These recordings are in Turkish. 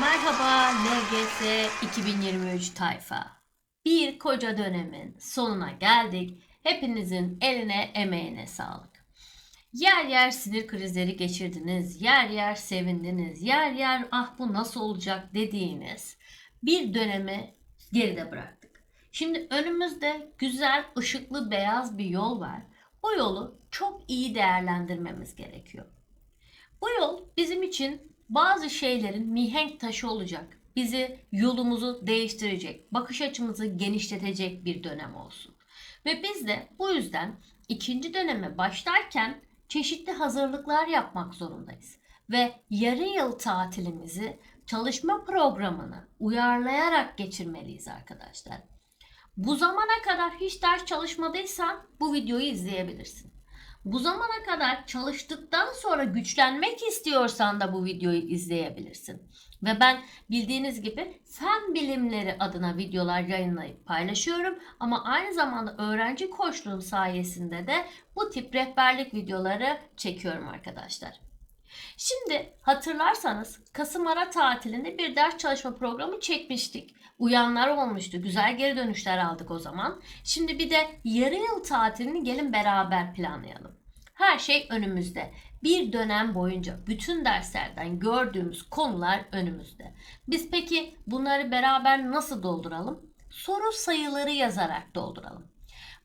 Merhaba LGS 2023 tayfa. Bir koca dönemin sonuna geldik. Hepinizin eline emeğine sağlık. Yer yer sinir krizleri geçirdiniz, yer yer sevindiniz, yer yer ah bu nasıl olacak dediğiniz bir dönemi geride bıraktık. Şimdi önümüzde güzel, ışıklı, beyaz bir yol var. O yolu çok iyi değerlendirmemiz gerekiyor. Bu yol bizim için bazı şeylerin mihenk taşı olacak. Bizi yolumuzu değiştirecek, bakış açımızı genişletecek bir dönem olsun. Ve biz de bu yüzden ikinci döneme başlarken çeşitli hazırlıklar yapmak zorundayız. Ve yarı yıl tatilimizi çalışma programını uyarlayarak geçirmeliyiz arkadaşlar. Bu zamana kadar hiç ders çalışmadıysan bu videoyu izleyebilirsin. Bu zamana kadar çalıştıktan sonra güçlenmek istiyorsan da bu videoyu izleyebilirsin. Ve ben bildiğiniz gibi fen bilimleri adına videolar yayınlayıp paylaşıyorum. Ama aynı zamanda öğrenci koçluğum sayesinde de bu tip rehberlik videoları çekiyorum arkadaşlar. Şimdi hatırlarsanız Kasım ara tatilinde bir ders çalışma programı çekmiştik. Uyanlar olmuştu. Güzel geri dönüşler aldık o zaman. Şimdi bir de yarı yıl tatilini gelin beraber planlayalım. Her şey önümüzde. Bir dönem boyunca bütün derslerden gördüğümüz konular önümüzde. Biz peki bunları beraber nasıl dolduralım? Soru sayıları yazarak dolduralım.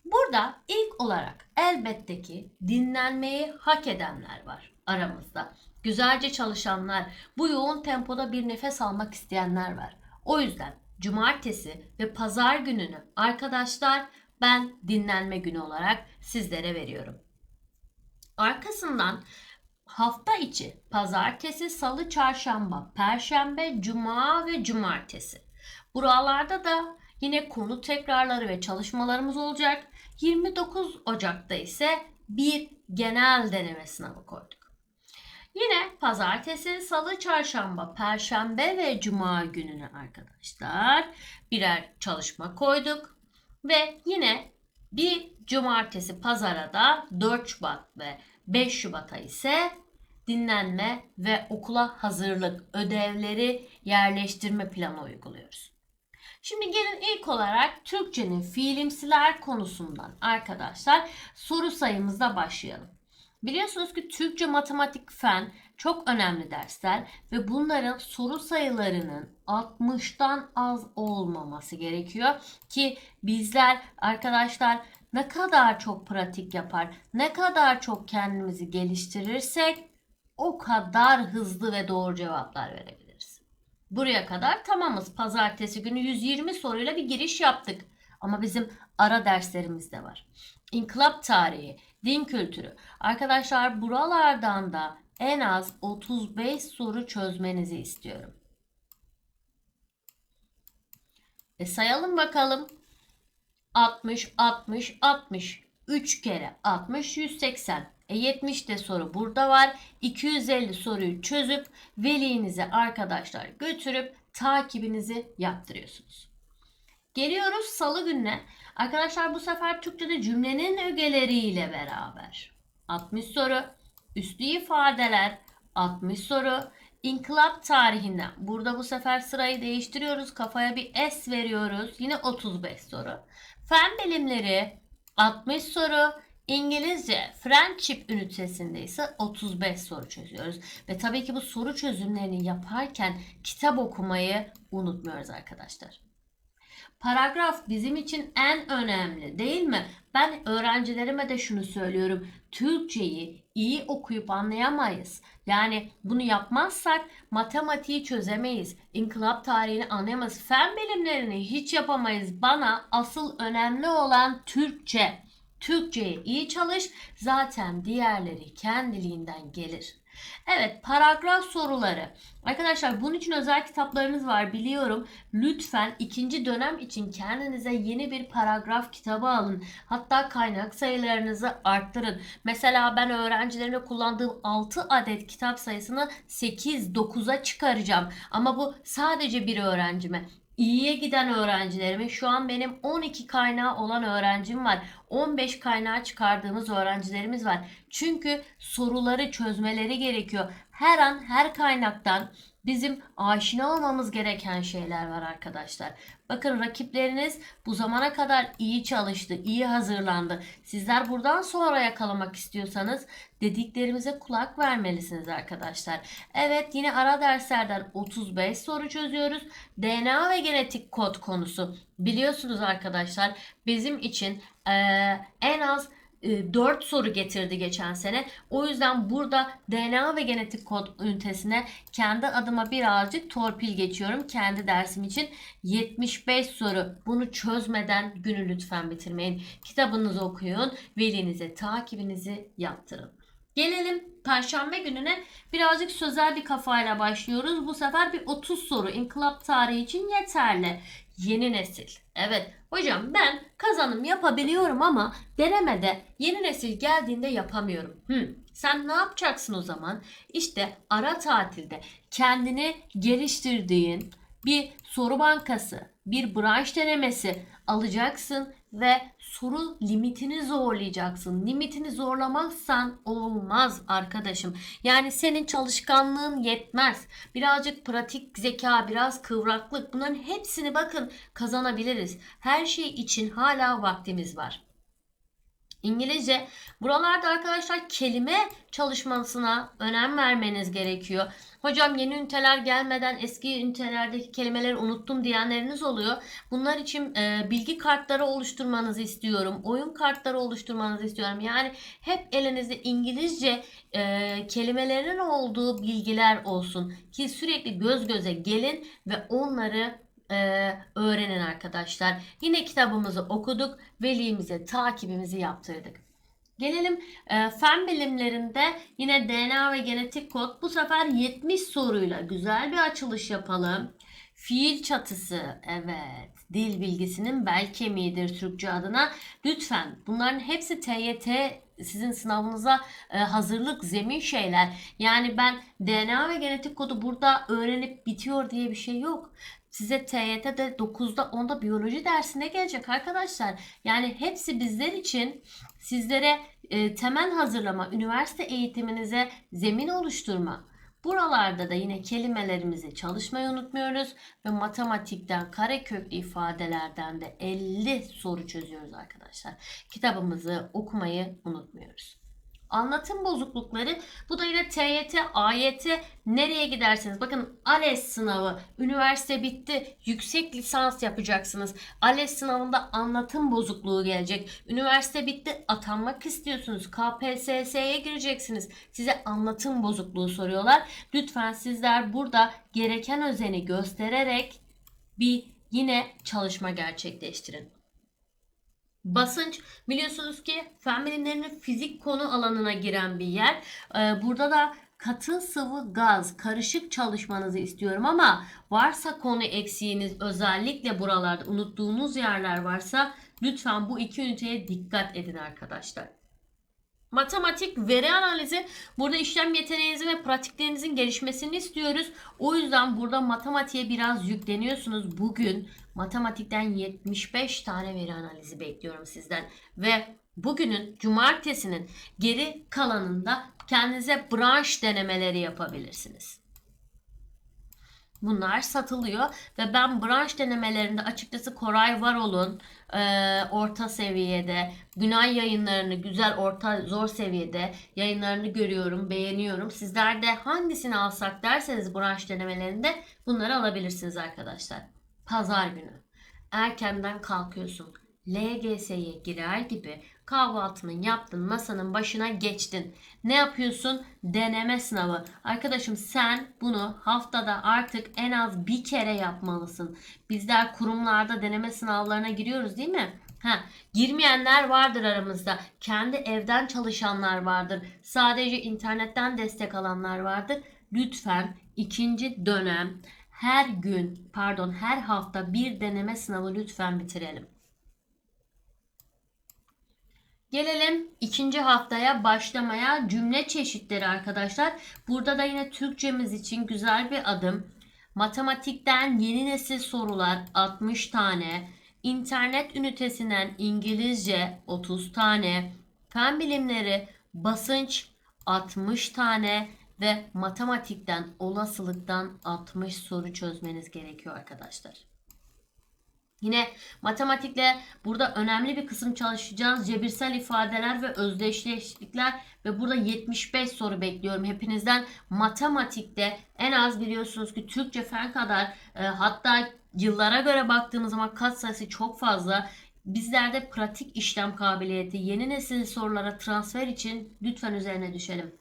Burada ilk olarak elbette ki dinlenmeyi hak edenler var aramızda. Güzelce çalışanlar, bu yoğun tempoda bir nefes almak isteyenler var. O yüzden cumartesi ve pazar gününü arkadaşlar ben dinlenme günü olarak sizlere veriyorum. Arkasından hafta içi pazartesi, salı, çarşamba, perşembe, cuma ve cumartesi. Buralarda da yine konu tekrarları ve çalışmalarımız olacak. 29 Ocak'ta ise bir genel deneme sınavı koyduk. Pazartesi, salı, çarşamba, perşembe ve cuma gününe arkadaşlar birer çalışma koyduk. Ve yine bir cumartesi pazara da 4 Şubat ve 5 Şubat'a ise dinlenme ve okula hazırlık ödevleri yerleştirme planı uyguluyoruz. Şimdi gelin ilk olarak Türkçenin fiilimsiler konusundan arkadaşlar soru sayımızda başlayalım. Biliyorsunuz ki Türkçe, matematik, fen çok önemli dersler ve bunların soru sayılarının 60'tan az olmaması gerekiyor ki bizler arkadaşlar ne kadar çok pratik yapar, ne kadar çok kendimizi geliştirirsek o kadar hızlı ve doğru cevaplar verebiliriz. Buraya kadar tamamız. Pazartesi günü 120 soruyla bir giriş yaptık. Ama bizim ara derslerimiz de var. İnkılap tarihi, din kültürü. Arkadaşlar buralardan da en az 35 soru çözmenizi istiyorum. E sayalım bakalım. 60, 60, 60. 3 kere 60, 180. E 70 de soru burada var. 250 soruyu çözüp velinize arkadaşlar götürüp takibinizi yaptırıyorsunuz. Geliyoruz salı gününe. Arkadaşlar bu sefer Türkçe'de cümlenin ögeleriyle beraber. 60 soru, üstü ifadeler, 60 soru, İnkılap tarihinden. Burada bu sefer sırayı değiştiriyoruz. Kafaya bir S veriyoruz. Yine 35 soru. Fen bilimleri 60 soru. İngilizce Friendship ünitesinde ise 35 soru çözüyoruz. Ve tabii ki bu soru çözümlerini yaparken kitap okumayı unutmuyoruz arkadaşlar. Paragraf bizim için en önemli değil mi? Ben öğrencilerime de şunu söylüyorum. Türkçeyi iyi okuyup anlayamayız. Yani bunu yapmazsak matematiği çözemeyiz. İnkılap tarihini anlayamayız. Fen bilimlerini hiç yapamayız. Bana asıl önemli olan Türkçe. Türkçeyi iyi çalış. Zaten diğerleri kendiliğinden gelir. Evet paragraf soruları. Arkadaşlar bunun için özel kitaplarınız var biliyorum. Lütfen ikinci dönem için kendinize yeni bir paragraf kitabı alın. Hatta kaynak sayılarınızı arttırın. Mesela ben öğrencilerimle kullandığım 6 adet kitap sayısını 8-9'a çıkaracağım. Ama bu sadece bir öğrencime. İyiye giden öğrencilerime şu an benim 12 kaynağı olan öğrencim var. 15 kaynağı çıkardığımız öğrencilerimiz var. Çünkü soruları çözmeleri gerekiyor. Her an her kaynaktan bizim aşina olmamız gereken şeyler var arkadaşlar. Bakın rakipleriniz bu zamana kadar iyi çalıştı, iyi hazırlandı. Sizler buradan sonra yakalamak istiyorsanız dediklerimize kulak vermelisiniz arkadaşlar. Evet yine ara derslerden 35 soru çözüyoruz. DNA ve genetik kod konusu. Biliyorsunuz arkadaşlar bizim için eee, en az 4 soru getirdi geçen sene. O yüzden burada DNA ve genetik kod ünitesine kendi adıma birazcık torpil geçiyorum. Kendi dersim için 75 soru. Bunu çözmeden günü lütfen bitirmeyin. Kitabınızı okuyun. Velinize takibinizi yaptırın. Gelelim Perşembe gününe birazcık sözel bir kafayla başlıyoruz. Bu sefer bir 30 soru inkılap tarihi için yeterli. Yeni nesil. Evet hocam ben kazanım yapabiliyorum ama denemede yeni nesil geldiğinde yapamıyorum. Hmm, sen ne yapacaksın o zaman? İşte ara tatilde kendini geliştirdiğin bir soru bankası, bir branş denemesi alacaksın ve soru limitini zorlayacaksın. Limitini zorlamazsan olmaz arkadaşım. Yani senin çalışkanlığın yetmez. Birazcık pratik zeka, biraz kıvraklık bunların hepsini bakın kazanabiliriz. Her şey için hala vaktimiz var. İngilizce buralarda arkadaşlar kelime çalışmasına önem vermeniz gerekiyor. Hocam yeni üniteler gelmeden eski ünitelerdeki kelimeleri unuttum diyenleriniz oluyor. Bunlar için e, bilgi kartları oluşturmanızı istiyorum. Oyun kartları oluşturmanızı istiyorum. Yani hep elinizde İngilizce e, kelimelerin olduğu bilgiler olsun ki sürekli göz göze gelin ve onları e, öğrenin arkadaşlar. Yine kitabımızı okuduk. Velimize takibimizi yaptırdık. Gelelim e, fen bilimlerinde yine DNA ve genetik kod. Bu sefer 70 soruyla güzel bir açılış yapalım. Fiil çatısı evet dil bilgisinin bel kemiğidir Türkçe adına. Lütfen bunların hepsi TYT sizin sınavınıza e, hazırlık zemin şeyler. Yani ben DNA ve genetik kodu burada öğrenip bitiyor diye bir şey yok. Size TYT'de 9'da 10'da biyoloji dersine gelecek arkadaşlar. Yani hepsi bizler için sizlere e, temel hazırlama, üniversite eğitiminize zemin oluşturma. Buralarda da yine kelimelerimizi çalışmayı unutmuyoruz ve matematikten kareköklü ifadelerden de 50 soru çözüyoruz arkadaşlar. Kitabımızı okumayı unutmuyoruz. Anlatım bozuklukları bu da yine TYT, AYT nereye giderseniz bakın ALES sınavı üniversite bitti yüksek lisans yapacaksınız. ALES sınavında anlatım bozukluğu gelecek. Üniversite bitti atanmak istiyorsunuz. KPSS'ye gireceksiniz. Size anlatım bozukluğu soruyorlar. Lütfen sizler burada gereken özeni göstererek bir yine çalışma gerçekleştirin. Basınç biliyorsunuz ki fen fizik konu alanına giren bir yer. Ee, burada da katı sıvı gaz karışık çalışmanızı istiyorum ama varsa konu eksiğiniz özellikle buralarda unuttuğunuz yerler varsa lütfen bu iki üniteye dikkat edin arkadaşlar. Matematik veri analizi burada işlem yeteneğinizin ve pratiklerinizin gelişmesini istiyoruz. O yüzden burada matematiğe biraz yükleniyorsunuz. Bugün matematikten 75 tane veri analizi bekliyorum sizden. Ve bugünün cumartesinin geri kalanında kendinize branş denemeleri yapabilirsiniz. Bunlar satılıyor ve ben branş denemelerinde açıkçası Koray Varol'un e, orta seviyede, Günay yayınlarını güzel orta zor seviyede yayınlarını görüyorum, beğeniyorum. Sizler de hangisini alsak derseniz branş denemelerinde bunları alabilirsiniz arkadaşlar. Pazar günü erkenden kalkıyorsun. LGS'ye girer gibi kahvaltını yaptın, masanın başına geçtin. Ne yapıyorsun? Deneme sınavı. Arkadaşım sen bunu haftada artık en az bir kere yapmalısın. Bizler kurumlarda deneme sınavlarına giriyoruz değil mi? Ha, girmeyenler vardır aramızda. Kendi evden çalışanlar vardır. Sadece internetten destek alanlar vardır. Lütfen ikinci dönem her gün pardon her hafta bir deneme sınavı lütfen bitirelim. Gelelim ikinci haftaya başlamaya cümle çeşitleri arkadaşlar. Burada da yine Türkçemiz için güzel bir adım. Matematikten yeni nesil sorular 60 tane. İnternet ünitesinden İngilizce 30 tane. Fen bilimleri basınç 60 tane. ve matematikten, olasılıktan 60 soru çözmeniz gerekiyor arkadaşlar. Yine matematikle burada önemli bir kısım çalışacağız. Cebirsel ifadeler ve özdeşleşiklikler ve burada 75 soru bekliyorum hepinizden. Matematikte en az biliyorsunuz ki Türkçe fen kadar e, hatta yıllara göre baktığımız zaman kat sayısı çok fazla. Bizlerde pratik işlem kabiliyeti yeni nesil sorulara transfer için lütfen üzerine düşelim.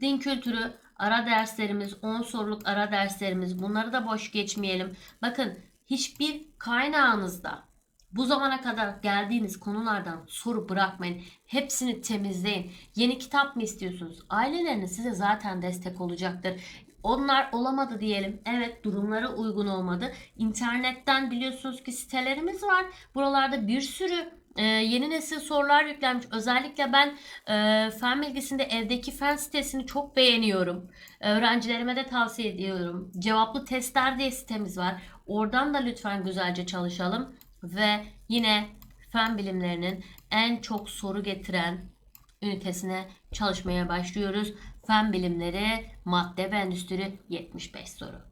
Din kültürü ara derslerimiz, 10 soruluk ara derslerimiz bunları da boş geçmeyelim. Bakın hiçbir kaynağınızda bu zamana kadar geldiğiniz konulardan soru bırakmayın. Hepsini temizleyin. Yeni kitap mı istiyorsunuz? Aileleriniz size zaten destek olacaktır. Onlar olamadı diyelim. Evet durumlara uygun olmadı. İnternetten biliyorsunuz ki sitelerimiz var. Buralarda bir sürü e, yeni nesil sorular yüklenmiş. Özellikle ben e, fen bilgisinde evdeki fen sitesini çok beğeniyorum. Öğrencilerime de tavsiye ediyorum. Cevaplı testler diye sitemiz var. Oradan da lütfen güzelce çalışalım. Ve yine fen bilimlerinin en çok soru getiren ünitesine çalışmaya başlıyoruz. Fen bilimleri, madde ve endüstri 75 soru.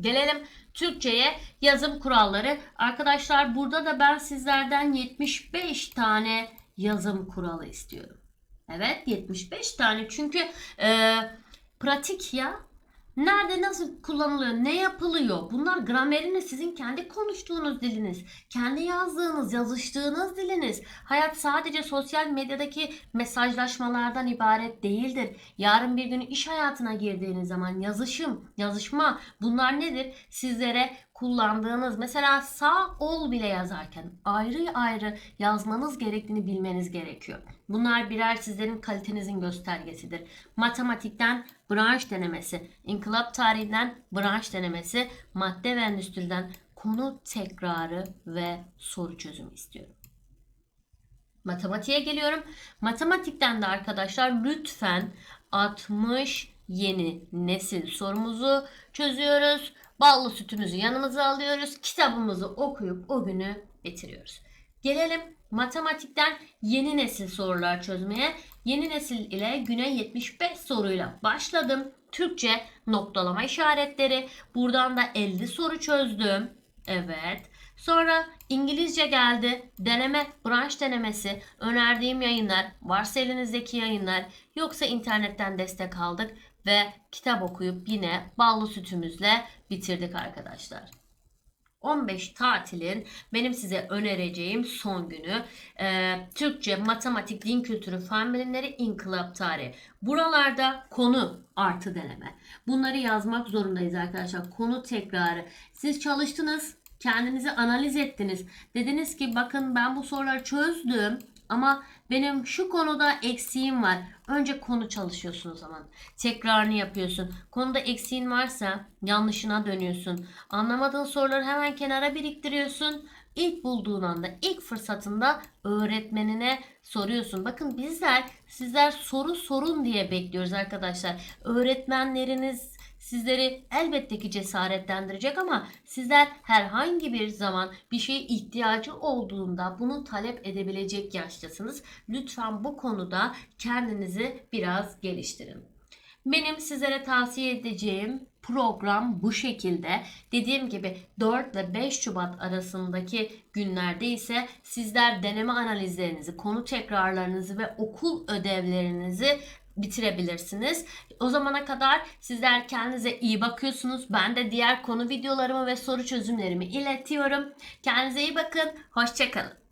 Gelelim Türkçe'ye yazım kuralları. Arkadaşlar burada da ben sizlerden 75 tane yazım kuralı istiyorum. Evet 75 tane çünkü e, pratik ya. Nerede nasıl kullanılıyor, ne yapılıyor? Bunlar gramerini sizin kendi konuştuğunuz diliniz, kendi yazdığınız, yazıştığınız diliniz. Hayat sadece sosyal medyadaki mesajlaşmalardan ibaret değildir. Yarın bir gün iş hayatına girdiğiniz zaman yazışım, yazışma bunlar nedir? Sizlere kullandığınız mesela sağ ol bile yazarken ayrı ayrı yazmanız gerektiğini bilmeniz gerekiyor. Bunlar birer sizlerin kalitenizin göstergesidir. Matematikten branş denemesi, inkılap tarihinden branş denemesi, madde ve endüstriden konu tekrarı ve soru çözümü istiyorum. Matematiğe geliyorum. Matematikten de arkadaşlar lütfen 60 yeni nesil sorumuzu çözüyoruz. Ballı sütümüzü yanımıza alıyoruz. Kitabımızı okuyup o günü bitiriyoruz. Gelelim matematikten yeni nesil sorular çözmeye. Yeni nesil ile güne 75 soruyla başladım. Türkçe noktalama işaretleri. Buradan da 50 soru çözdüm. Evet. Sonra İngilizce geldi. Deneme, branş denemesi, önerdiğim yayınlar, varsa elinizdeki yayınlar, yoksa internetten destek aldık ve kitap okuyup yine ballı sütümüzle bitirdik arkadaşlar. 15 tatilin benim size önereceğim son günü e, Türkçe, matematik, din kültürü, fen bilimleri, inkılap tarihi. Buralarda konu artı deneme. Bunları yazmak zorundayız arkadaşlar. Konu tekrarı. Siz çalıştınız, kendinizi analiz ettiniz. Dediniz ki bakın ben bu soruları çözdüm ama benim şu konuda eksiğim var. Önce konu çalışıyorsun o zaman. Tekrarını yapıyorsun. Konuda eksiğin varsa yanlışına dönüyorsun. Anlamadığın soruları hemen kenara biriktiriyorsun. İlk bulduğun anda, ilk fırsatında öğretmenine soruyorsun. Bakın bizler sizler soru sorun diye bekliyoruz arkadaşlar. Öğretmenleriniz sizleri elbette ki cesaretlendirecek ama sizler herhangi bir zaman bir şeye ihtiyacı olduğunda bunu talep edebilecek yaştasınız. Lütfen bu konuda kendinizi biraz geliştirin. Benim sizlere tavsiye edeceğim program bu şekilde. Dediğim gibi 4 ile 5 Şubat arasındaki günlerde ise sizler deneme analizlerinizi, konu tekrarlarınızı ve okul ödevlerinizi bitirebilirsiniz. O zamana kadar sizler kendinize iyi bakıyorsunuz. Ben de diğer konu videolarımı ve soru çözümlerimi iletiyorum. Kendinize iyi bakın. Hoşçakalın.